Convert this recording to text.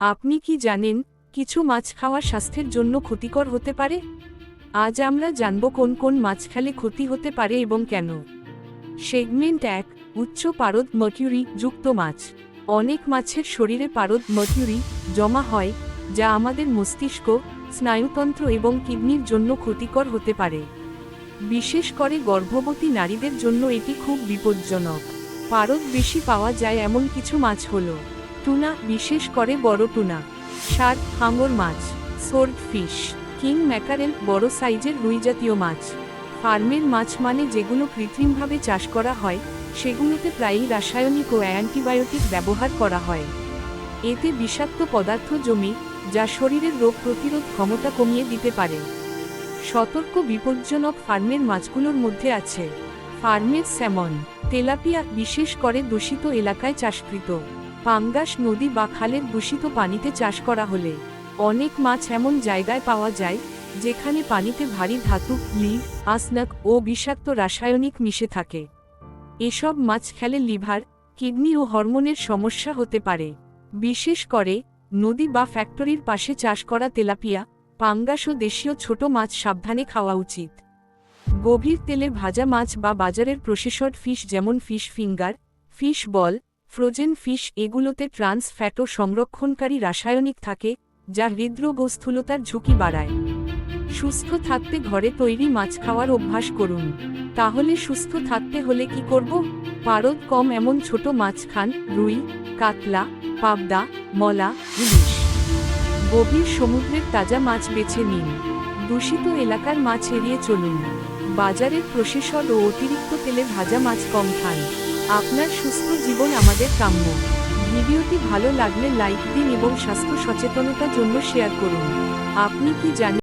আপনি কি জানেন, কিছু মাছ খাওয়া স্বাস্থ্যের জন্য ক্ষতিকর হতে পারে? আজ আমরা জানব কোন কোন মাছ খেলে ক্ষতি হতে পারে এবং কেন। সেগমেন্ট এক, উচ্চ পারদ মার্কিউরি যুক্ত মাছ। অনেক মাছের শরীরে পারদ মার্কিউরি জমা হয়, যা আমাদের মস্তিষ্ক, স্নায়ুতন্ত্র এবং কিডনির জন্য ক্ষতিকর হতে পারে। বিশেষ করে গর্ভবতী নারীদের জন্য এটি খুব বিপজ্জনক। পারদ বেশি পাওয়া যায় এমন কিছু মাছ হল। টুনা, বিশেষ করে বড় টুনা। শার্ক হাঙর মাছ। Swordfish. কিং ম্যাকারেল, বড় সাইজের রুই জাতীয় মাছ। ফার্মের মাছ মানে যেগুলো কৃত্রিমভাবে চাষ করা হয় সেগুলোতে প্রায়ই রাসায়নিক ও অ্যান্টিবায়োটিক ব্যবহার করা হয়। এতে বিষাক্ত পদার্থ জমি, যা শরীরের রোগ প্রতিরোধ ক্ষমতা কমিয়ে দিতে পারে। সতর্ক বিপজ্জনক ফার্মের মাছগুলোর মধ্যে আছে। ফার্মের স্যামন, তেলাপিয়া, বিশেষ করে দূষিত এলাকায় চাষকৃত। পাঙ্গাস নদী বা খালের দূষিত পানিতে চাষ করা হলে অনেক মাছ এমন জায়গায় পাওয়া যায় যেখানে পানিতে ভারী ধাতু লিভ আসনাক ও বিষাক্ত রাসায়নিক মিশে থাকে। এসব মাছ খেলে লিভার, কিডনি ও হরমোনের সমস্যা হতে পারে। বিশেষ করে নদী বা ফ্যাক্টরির পাশে চাষ করা তেলাপিয়া, পাঙ্গাস ও দেশীয় ছোট মাছ সাবধানে খাওয়া উচিত। গভীর তেলে ভাজা মাছ বা বাজারের প্রসেসড ফিশ যেমন fish finger, fish ball frozen fish এগুলোতে ট্রান্স ফ্যাট সংরক্ষণকারী রাসায়নিক থাকে, যা হৃদরোগ স্থূলতার ঝুঁকি বাড়ায়। সুস্থ থাকতে ঘরে তৈরি মাছ খাওয়ার অভ্যাস করুন। তাহলে সুস্থ থাকতে হলে কি করব? পারদ কম এমন ছোট মাছ খান, রুই, কাতলা, পাবদা, মলা, ইলিশ। গভীর সমুদ্রের তাজা মাছ বেছে নিন। দূষিত এলাকার মাছ এড়িয়ে চলুন। বাজারের প্রসেসড ও অতিরিক্ত তেলে ভাজা মাছ কম খান। আপনার সুস্থ জীবন আমাদের কাম্য। ভিডিওটি ভালো লাগলে লাইক দিন এবং স্বাস্থ্য সচেতনতার জন্য শেয়ার করুন। আপনি কি জানেন